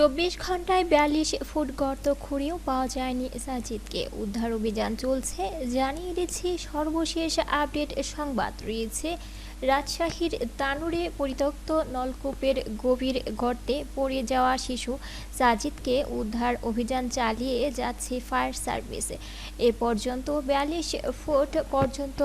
চব্বিশ ঘন্টায় বিয়াল্লিশ ফুট গর্ত খুঁড়েও পাওয়া যায়নি সাজিদকে। উদ্ধার অভিযান চলছে, জানিয়ে দিচ্ছি সর্বশেষ আপডেট সংবাদ। রয়েছে, রাজশাহীর তানুরে পরিত্যক্ত নলকূপের গভীর গর্তে পড়ে যাওয়া শিশু সাজিদকে উদ্ধার অভিযান চালিয়ে যাচ্ছে ফায়ার সার্ভিস। এ পর্যন্ত বিয়াল্লিশ ফুট পর্যন্ত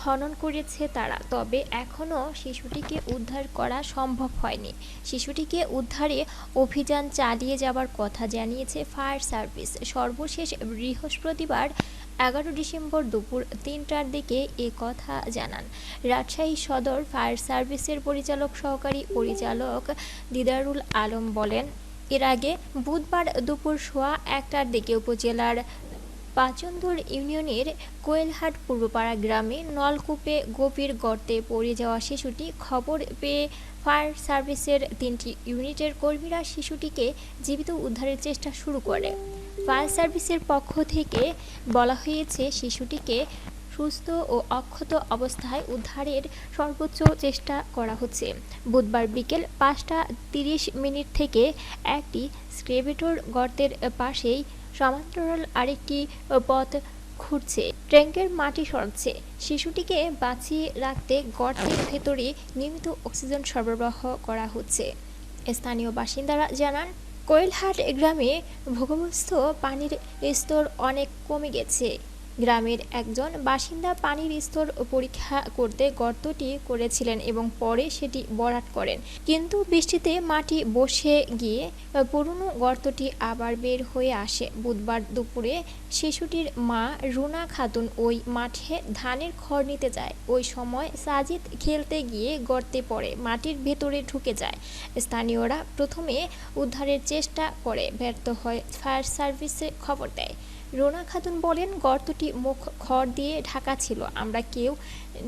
খনন করেছে তারা। তবে এখনও শিশুটিকে উদ্ধার করা সম্ভব হয়নি। শিশুটিকে উদ্ধারে অভিযান চালিয়ে যাবার কথা জানিয়েছে ফায়ার সার্ভিস। সর্বশেষ বৃহস্পতিবার এগারো ডিসেম্বর দুপুর তিনটার দিকে এ কথা জানান। রাজশাহী সদর ফায়ার সার্ভিসের পরিচালক সহকারী পরিচালক দিদারুল আলম বলেন, এর আগে বুধবার দুপুর সোয়া একটার দিকে উপজেলার পাচন্দর ইউনিয়নের কোয়েলহাট পূর্বপাড়া গ্রামে নলকূপে গভীর গর্তে পড়ে যাওয়া শিশুটি খবর পেয়ে ফায়ার সার্ভিসের তিনটি ইউনিটের কর্মীরা শিশুটিকে জীবিত উদ্ধারের চেষ্টা শুরু করে। ফায়ার সার্ভিসের পক্ষ থেকে বলা হয়েছে, শিশুটিকে সুস্থ ও অক্ষত অবস্থায় উদ্ধারের সর্বোচ্চ চেষ্টা করা হচ্ছে। বুধবার বিকেল পাঁচটা তিরিশ মিনিট থেকে একটি স্ক্রেভেটর গর্তের পাশেই সমান্তরাল আরেকটি পথ খুঁড়ছে। ট্যাঙ্কের মাটি সরাচ্ছে। শিশুটিকে বাঁচিয়ে রাখতে গর্তের ভেতরে নিয়মিত অক্সিজেন সরবরাহ করা হচ্ছে। স্থানীয় বাসিন্দারা জানান, কোয়েলহাট গ্রামে ভূগর্ভস্থ পানির স্তর অনেক কমে গেছে। গ্রামের একজন বাসিন্দা পানির স্তর পরীক্ষা করতে গর্তটি করেছিলেন এবং পরে সেটি বরাট করেন। কিন্তু বৃষ্টিতে মাটি বসে গিয়ে পুরনো গর্তটি আবার বের হয়ে আসে। বুধবার দুপুরে শিশুটির মা রুনা খাতুন ওই মাঠে ধানের খড় নিতে যায়। ওই সময় সাজিদ খেলতে গিয়ে গর্তে পড়ে, মাটির ভেতরে ঢুকে যায়। স্থানীয়রা প্রথমে উদ্ধারের চেষ্টা করে, ব্যর্থ হয় ফায়ার সার্ভিসে খবর দেয়। রোনা খাতুন বলেন, গর্তটি মুখ খড় দিয়ে ঢাকা ছিল। আমরা কেউ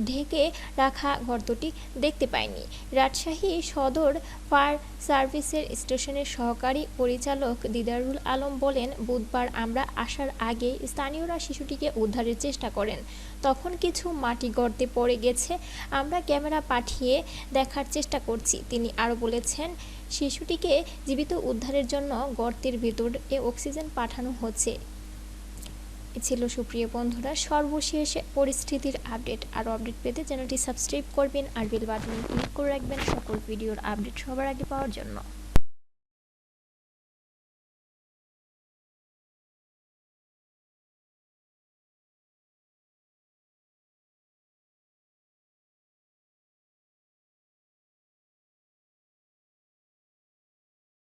ঢেকে রাখা গর্তটি দেখতে পাইনি। রাজশাহী সদর ফায়ার সার্ভিসের স্টেশনের সহকারী পরিচালক দিদারুল আলম বলেন, বুধবার আমরা আসার আগে স্থানীয়রা শিশুটিকে উদ্ধারের চেষ্টা করেন। তখন কিছু মাটি গর্তে পড়ে গেছে। আমরা ক্যামেরা পাঠিয়ে দেখার চেষ্টা করছি। তিনি আরও বলেছেন, শিশুটিকে জীবিত উদ্ধারের জন্য গর্তের ভেতরে অক্সিজেন পাঠানো হচ্ছে। এ ছিল সুপ্রিয় বন্ধুরা, সর্বশেষ পরিস্থিতির আপডেট আরও আপডেট পেতে চ্যানেলটি সাবস্ক্রাইব করবেন আর বেল বাটনে ক্লিক করে রাখবেন সকল ভিডিওর আপডেট সবার আগে পাওয়ার জন্য।